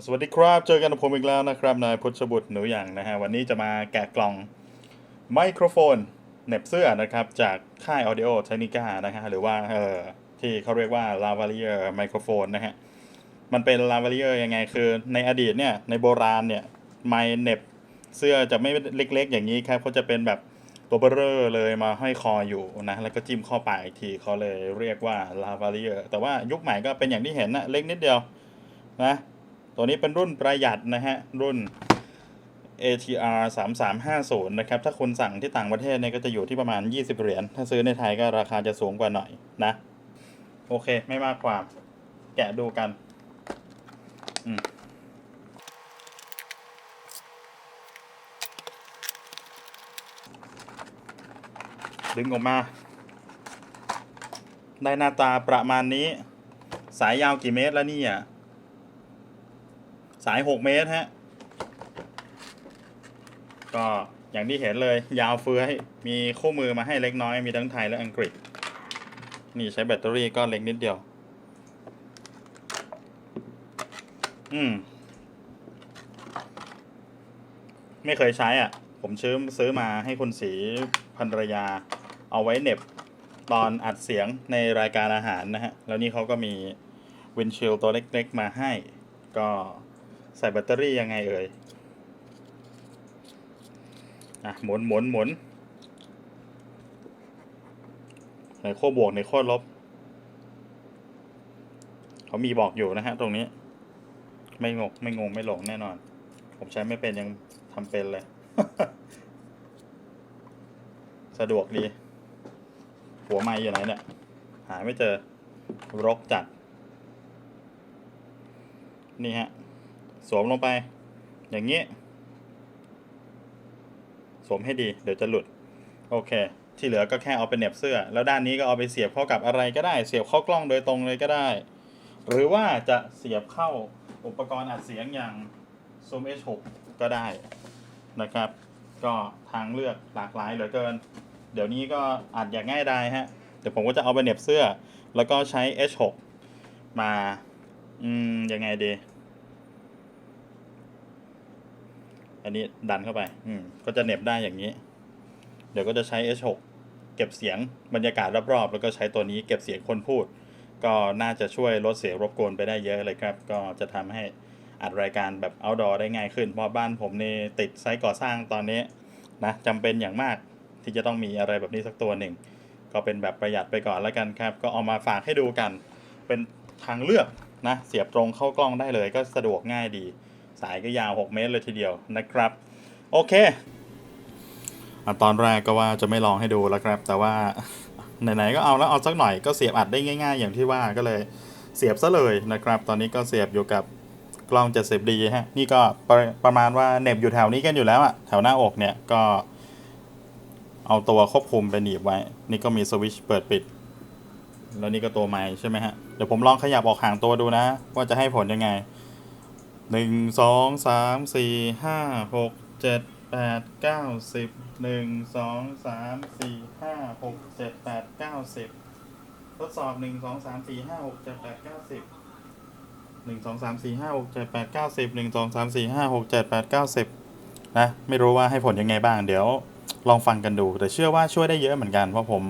สวัสดีครับ เจอกันกับผมอีกแล้วนะครับนายพุทธบุตรหนูอย่างนะฮะวันนี้จะมาแกะกล่องไมโครโฟนเน็บเสื้อนะครับ จากค่าย Audio Technica นะฮะหรือว่าเออที่เขาเรียกว่า Lavalier Microphone นะฮะมันเป็น Lavalier ยังไงคือ ในอดีตเนี่ยในโบราณเนี่ยไมเน็บเสื้อจะไม่เล็กๆ อย่างนี้ครับเขาจะเป็นแบบตัวเบอร์เรอร์เลยมาห้อยคออยู่นะแล้วก็จิ้มเข้าปากอีกทีเขาเลยเรียกว่า Lavalier แต่ว่ายุคใหม่ก็เป็นอย่างที่เห็นนะเล็กนิดเดียวนะ ตัวนี้เป็นรุ่นประหยัดนะฮะ รุ่น ATR 3350 นะครับ ถ้าคุณสั่งที่ต่างประเทศเนี่ยก็จะอยู่ที่ประมาณ 20 เหรียญ ถ้าซื้อในไทยก็ราคาจะสูงกว่าหน่อยนะ โอเค ไม่มากความแกะดูกัน อืมดึงออกมา ได้หน้าตาประมาณนี้ สายยาวกี่เมตรแล้วเนี่ย สาย 6 เมตรฮะ ก็อย่างที่เห็นเลยยาวเฟื้อยมีคู่มือมาให้เล็กน้อยมีทั้งไทยและอังกฤษ นี่ใช้แบตเตอรี่ก็เล็กนิดเดียว อืม ไม่เคยใช้อะ ผมซื้อซื้อมาให้คุณสีภรรยา เอาไว้เน็บตอนอัดเสียงในรายการอาหารนะฮะ แล้วนี่เขาก็มีวินชิลตัวเล็กๆมาให้ ก็ ใส่แบตเตอรี่ยังไงเอ่ย อะ หมุนหมุนหมุนในขั้วบวกในขั้วลบ เขามีบอกอยู่นะฮะตรงนี้ ไม่งงไม่งง ไม่หลงแน่นอน ผมใช้ไม่เป็นยังทำเป็นเลย สะดวกดี หัวไม้อยู่ไหนเนี่ย หาไม่เจอ รกจัด นี่ฮะ สวมลงไป อย่างนี้ สวมให้ดี เดี๋ยวจะหลุด โอเค ที่เหลือก็แค่เอาไปเหน็บเสื้อ แล้วด้านนี้ก็เอาไปเสียบเข้ากับอะไรก็ได้ เสียบเข้ากล้องโดยตรงเลยก็ได้ หรือว่าจะเสียบเข้าอุปกรณ์อัดเสียงอย่าง Zoom H6 ก็ได้นะครับ ก็ทางเลือกหลากหลายเหลือเกิน เดี๋ยวนี้ก็อัดอย่างง่ายดายฮะ เดี๋ยวผมก็จะเอาไปเหน็บเสื้อ แล้วก็ใช้ H6 มา อืม ยังไงดี อันนี้ดันเข้าไป อืม ก็จะเหน็บได้อย่างนี้ เดี๋ยวก็จะใช้ H6 เก็บเสียงบรรยากาศรอบๆ แล้วก็ใช้ตัวนี้เก็บเสียงคนพูด ก็น่าจะช่วยลดเสียงรบกวนไปได้เยอะเลยครับ ก็จะทำให้อัดรายการแบบ outdoor ได้ง่ายขึ้น เพราะบ้านผมนี่ติดไซต์ก่อสร้างตอนนี้นะจำเป็นอย่างมากที่จะต้องมีอะไรแบบนี้สักตัวหนึ่ง ก็เป็นแบบประหยัดไปก่อนแล้วกันครับ ก็เอามาฝากให้ดูกัน เป็นทางเลือกนะ เสียบตรงเข้ากล้องได้เลยก็สะดวกง่ายดี สายก็ยาว 6 เมตรเลยทีเดียวนะครับ โอเคอตอนแรกก็ว่าจะไม่ลองให้ดูแล้วครับ แต่ว่าไหนๆก็เอาแล้วเอาสักหน่อยก็เสียบอัดได้ง่าย ๆ อย่างที่ว่าก็เลยเสียบซะเลยนะครับ ตอนนี้ก็เสียบอยู่กับกล้อง 70D ฮะ นี่ก็ประประมาณว่าเหน็บอยู่แถวนี้กันอยู่แล้วอะแถวหน้าอกเนี่ยก็ เอาตัวควบคุมไปหนีบไว้ นี่ก็มีสวิตช์เปิดปิด แล้วนี่ก็ตัวไม้ใช่ไหมฮะ เดี๋ยวผมลองขยับออกห่างตัวดูนะ ว่าจะให้ผลยังไง หนึ่งสองสามสี่ห้าหกเจ็ดแปดเก้าสิบหนึ่งสองสามสี่ห้าหกเจ็ดแปดเก้าสิบทดสอบหนึ่งสองสามสี่ห้าหกเจ็ดแปดเก้าสิบหนึ่งสองสามสี่ห้าหกเจ็ดแปดเก้าสิบหนึ่งสองสามสี่ห้าหกเจ็ดแปดเก้าสิบนะไม่รู้ว่าให้ผลยังไงบ้างเดี๋ยวลองฟังกันดู แต่เชื่อว่าช่วยได้เยอะเหมือนกัน เพราะผม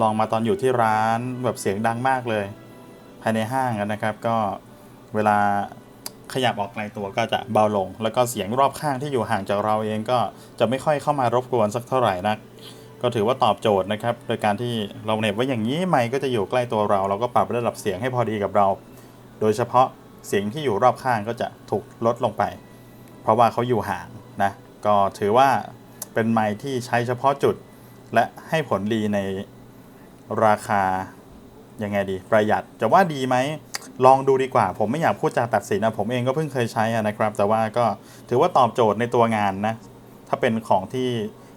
ลองมาตอนอยู่ที่ร้านแบบเสียงดังมากเลย ภายในห้างนะครับก็เวลา ขยับออกไกลตัวก็จะเบาลง แล้วก็เสียงรอบข้างที่อยู่ห่างจากเราเองก็จะไม่ค่อยเข้ามารบกวนสักเท่าไหร่นัก ก็ถือว่าตอบโจทย์นะครับ โดยการที่เราเน็บไว้อย่างนี้ไมค์ก็จะอยู่ใกล้ตัวเรา เราก็ปรับระดับเสียงให้พอดีกับเรา โดยเฉพาะเสียงที่อยู่รอบข้างก็จะถูกลดลงไป เพราะว่าเขาอยู่ห่างนะ ก็ถือว่าเป็นไมค์ที่ใช้เฉพาะจุด และให้ผลดีในราคายังไงดีประหยัดจะว่าดีไหม ลองดูดีกว่า ผมไม่อยากพูดจาตัดสินนะผมเองก็เพิ่งเคยใช้นะครับ แต่ว่าก็ถือว่าตอบโจทย์ในตัวงานนะ ถ้าเป็นของที่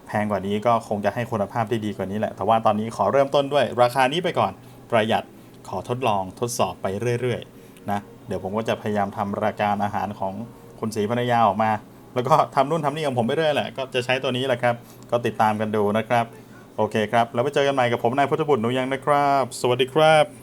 แพงกว่านี้ก็คงจะให้คุณภาพที่ดีกว่านี้แหละ แต่ว่าตอนนี้ขอเริ่มต้นด้วย ราคานี้ไปก่อนประหยัดขอทดลองทดสอบไปเรื่อยๆนะเดี๋ยวผมก็จะพยายามทำรายการอาหารของคุณศรีภรรยาออกมา แล้วก็ทำนู่นทำนี่ของผมไปเรื่อยแหละก็จะใช้ตัวนี้แหละครับ ก็ติดตามกันดูนะครับ โอเคครับ แล้วไปเจอกันใหม่กับผมนายพุทธบุตรหนูยังนะครับ สวัสดีครับ